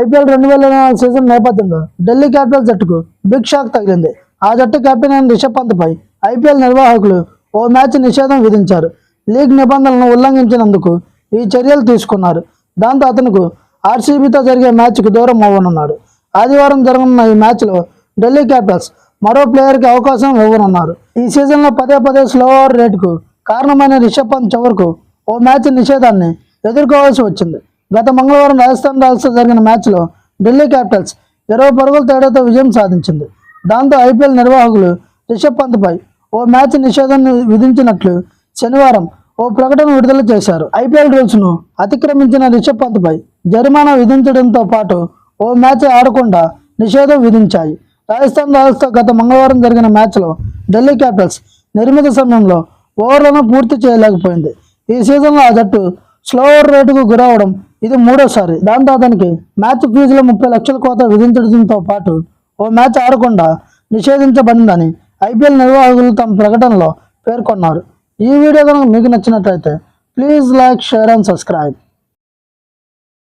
IPL రెండు వేల ఇరవై నాలుగు సీజన్ నేపథ్యంలో ఢిల్లీ క్యాపిటల్ జట్టుకు బిగ్ షాక్ తగిలింది. ఆ జట్టు కెప్టెన్ అయిన రిషబ్ పంత్పై ఐపీఎల్ నిర్వాహకులు ఓ మ్యాచ్ నిషేధం విధించారు. లీగ్ నిబంధనలను ఉల్లంఘించినందుకు ఈ చర్యలు తీసుకున్నారు. దాంతో అతనుకు ఆర్సీబీతో జరిగే మ్యాచ్కు దూరం అవ్వనున్నాడు. ఆదివారం జరగనున్న ఈ మ్యాచ్లో ఢిల్లీ క్యాపిటల్స్ మరో ప్లేయర్కి అవకాశం ఇవ్వనున్నారు. ఈ సీజన్లో పదే పదే స్లో ఓవర్ రేటుకు కారణమైన రిషబ్ పంత్ చివరకు ఓ మ్యాచ్ నిషేధాన్ని ఎదుర్కోవాల్సి వచ్చింది. గత మంగళవారం రాజస్థాన్ రాయల్స్తో జరిగిన మ్యాచ్లో ఢిల్లీ క్యాపిటల్స్ ఇరవై పరుగుల తేడాతో విజయం సాధించింది. దాంతో ఐపీఎల్ నిర్వాహకులు రిషబ్ పంత్పై ఓ మ్యాచ్ నిషేధాన్ని విధించినట్లు శనివారం ఓ ప్రకటన విడుదల చేశారు. ఐపీఎల్ రూల్స్ను అతిక్రమించిన రిషబ్ పంత్పై జరిమానా విధించడంతో పాటు ఓ మ్యాచ్ ఆడకుండా నిషేధం విధించాయి. రాజస్థాన్ రాయల్స్తో గత మంగళవారం జరిగిన మ్యాచ్లో ఢిల్లీ క్యాపిటల్స్ నిర్మిత సమయంలో ఓవర్లను పూర్తి చేయలేకపోయింది. ఈ సీజన్లో ఆ జట్టు స్లో ఓవర్ రేటుకు గురవడం ఇది మూడోసారి. దాంతో అతనికి మ్యాచ్ ఫీజులో ముప్పై లక్షల కోత విధించడంతో పాటు ఓ మ్యాచ్ ఆడకుండా నిషేధించబడిందని ఐపీఎల్ నిర్వాహకులు తమ ప్రకటనలో పేర్కొన్నారు. ఈ వీడియో కనుక మీకు నచ్చినట్లయితే please like share and subscribe.